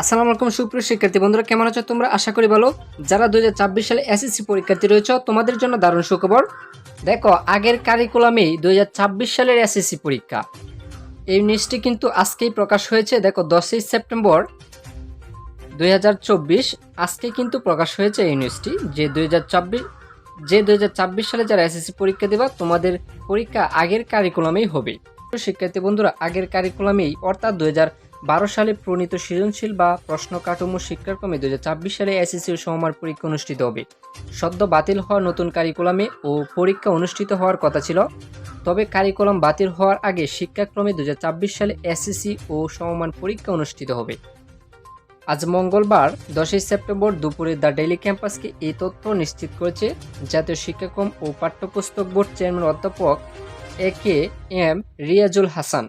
আসসালামু আলাইকুম, সুপ্রিয় শিক্ষার্থী বন্ধুরা, কেমন আছো তোমরা? আশা করি ভালো। যারা দুই হাজার ছাব্বিশ সালে এসএসসি পরীক্ষার্থী রয়েছে, তোমাদের জন্য দারুণ সুখবর। দেখো, আগের কারিকুলামেই দুই হাজার ছাব্বিশ সালের এসএসসি পরীক্ষা। এই নিউজটি কিন্তু আজকেই প্রকাশ হয়েছে। দেখো, দশই সেপ্টেম্বর দুই আজকে কিন্তু প্রকাশ হয়েছে এই নিউজটি যে দুই যে দু হাজার ছাব্বিশ সালে যারা এসএসসি পরীক্ষা দেবা, তোমাদের পরীক্ষা আগের কারিকুলামেই হবে। শিক্ষার্থী বন্ধুরা, আগের কারিকুলামেই অর্থাৎ দু হাজার বারো সালে প্রণীত সৃজনশীল বা প্রশ্ন কাঠামো শিক্ষাক্রমে দু হাজার ছাব্বিশ সালে এসএসসি ও সমমার পরীক্ষা অনুষ্ঠিত হবে। সদ্য বাতিল হওয়া নতুন কারিকুলামে ও পরীক্ষা অনুষ্ঠিত হওয়ার কথা ছিল। তবে কারিকুলাম বাতিল হওয়ার আগে শিক্ষাক্রমে দু হাজার ছাব্বিশ সালে এসএসসি ও সমমান পরীক্ষা অনুষ্ঠিত হবে। আজ মঙ্গলবার, দশই সেপ্টেম্বর দুপুরে দ্য ডেলি ক্যাম্পাসকে এই তথ্য নিশ্চিত করেছে জাতীয় শিক্ষাক্রম ও পাঠ্যপুস্তক বোর্ড চেয়ারম্যান অধ্যাপক A K M Riazul Hasan.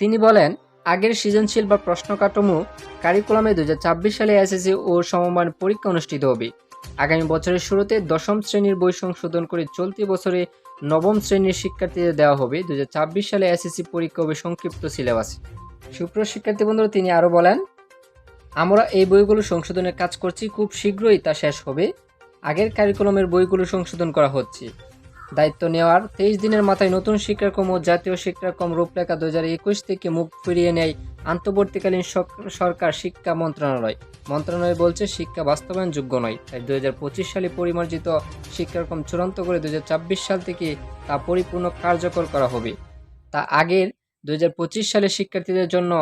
তিনি বলেন আগের সৃজনশীল বা প্রশ্ন কাঠামো কারিকুলামে দু হাজার ছাব্বিশ সালে এসএসসি ও সমমান পরীক্ষা অনুষ্ঠিত হবে। আগামী বছরের শুরুতে দশম শ্রেণির বই সংশোধন করে চলতি বছরে নবম শ্রেণির শিক্ষার্থীদের দেওয়া হবে। দু হাজার ছাব্বিশ সালে এসএসসি পরীক্ষা হবে সংক্ষিপ্ত সিলেবাসে। সুপ্রিয় শিক্ষার্থী বন্ধুরা, তিনি আরও বলেন, আমরা এই বইগুলো সংশোধনের কাজ করছি, খুব শীঘ্রই তা শেষ হবে। আগের কারিকুলামের বইগুলো সংশোধন করা হচ্ছে। দায়িত্ব নেওয়ার তেইশ দিনের মাথায় নতুন শিক্ষাক্রম ও জাতীয় শিক্ষাক্রম রূপরেখা দু একুশ থেকে মুখ ফিরিয়ে নেয় আন্তর্বর্তীকালীন সরকার শিক্ষা মন্ত্রণালয়। মন্ত্রণালয় বলছে শিক্ষা বাস্তবায়ন যোগ্য নয়, তাই দু হাজার পঁচিশ সালে পরিমার্জিত শিক্ষাক্রম চূড়ান্ত করে দু হাজার ছাব্বিশ সাল থেকে তা পরিপূর্ণ কার্যকর করা হবে। তা আগের দু হাজার পঁচিশ সালে শিক্ষার্থীদের জন্য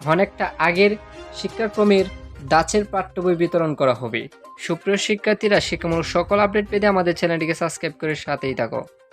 অনেকটা আগের শিক্ষাক্রমের দাচের পাঠ্য বই বিতরণ করা হবে। সুপ্রিয় শিক্ষার্থীরা, শিক্ষামূলক সকল আপডেট পেতে আমাদের চ্যানেলটিকে সাবস্ক্রাইব করে সাথেই থাকো।